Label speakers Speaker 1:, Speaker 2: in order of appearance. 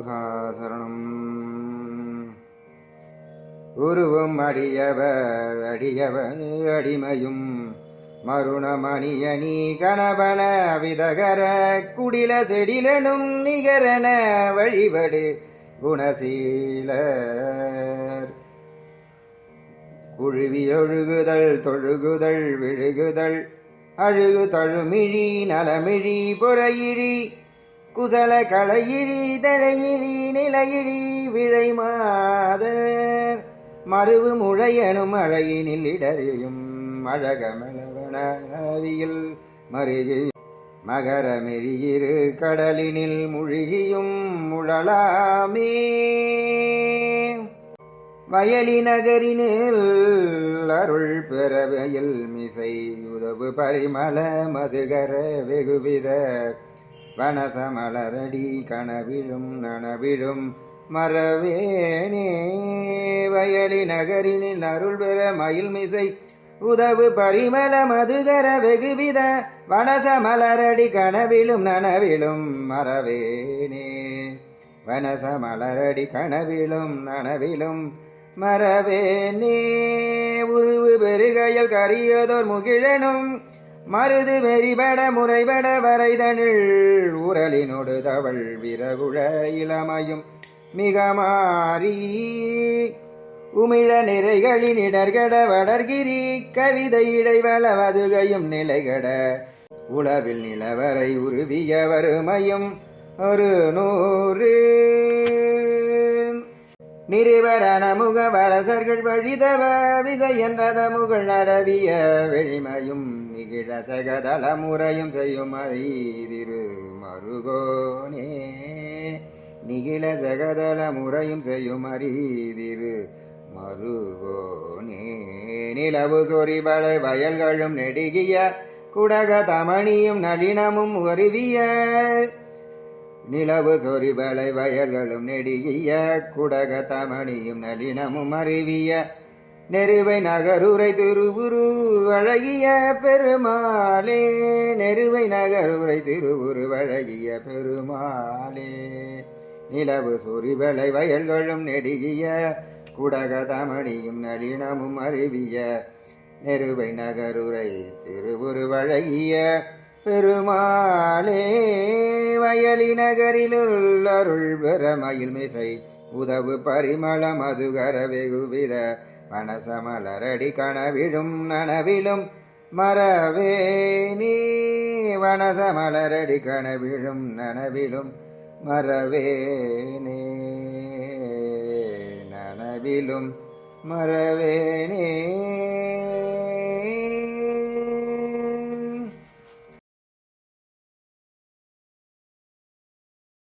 Speaker 1: முருகாசரணம் உருவம் அடியவர் அடியவர் அடிமையும். மருணமணியணி கணபன விதகர குடில செடிலனும் நிகரன வழிபடு குணசீலர். குழுவி ஒழுகுதல் தொழுகுதல் விழுகுதல் அழுகு தழுமிழி நலமிழி பொறையிழி குசல களையிழி தழையிழி நிலையிழி விழை மாதர். மறுவு முழையனும் அழையினில் இடறியும் அழகமளவனவியில் மருகி. மகரமெறியிரு கடலினில் முழுகியும் முழலாமே. வயலி நகரினில் அருள் பெறவையில் மிசை உதவு பரிமள மதுகர வெகுவித வனசமலரடி கனவிழும் நனவிழும் மரவேனே. வயலி நகரினில் அருள் பெற மயில் மிசை உதவு பரிமள மதுகர வெகுவித வனசமலரடி கனவிலும் நனவிலும் மறவேனே வனசமலரடி கனவிலும் நனவிலும் மரவேனே. உருவு பெருகையில் கரியதோர் முகிழனும் மருது வெறிபட முறைபட வரைதனில் உரலினொடு தவள் விரகுழ இளமையும் மிக மாறி உமிழ நிறைகளின் இடர்கட வடர்கிரி கவிதை இடைவள வதுகையும் நிலைகட உளவில் நிலவரை உருவிய வறுமையும் ஒரு நூறு நிறுவரண முக வரசர்கள் வழிதவ விதை முகள் நடவிய வெளிமையும் நிகிழ சகதள முறையும் செய்யும் அறிதிரு மருகோனே. நிகிழ சகதள முறையும் செய்யும் அறிதிரு மருகோனே. நிலவு சொறிபலை வயல்களும் நெடுகிய குடக தமணியும் நளினமும் வருவிய நிலவு சொறிவளை வயல்களும் நெடிய குடக தமணியும் நளினமும் அறிவிய நெருவை நகருரை திருவுரு அழகிய பெருமாளே. நெருவை நகருரை திருவுரு அழகிய பெருமாளே. நிலவு சொறிவளை வயல்களும் நெடிய குடக தமணியும் நளினமும் அறிவிய நெருவை நகருரை திருவுரு திருவுருவழகிய பெருமாளே வயலி நகரிலுள்ள பெற மயில் மிசை உதவு பரிமள மதுகர வெகுவித வனசமலரடி கனவிழும் நனவிலும் மரவே நீ வனசமலரடி கனவிழும் நனவிலும் மறவேனே நனவிலும் மறவேனே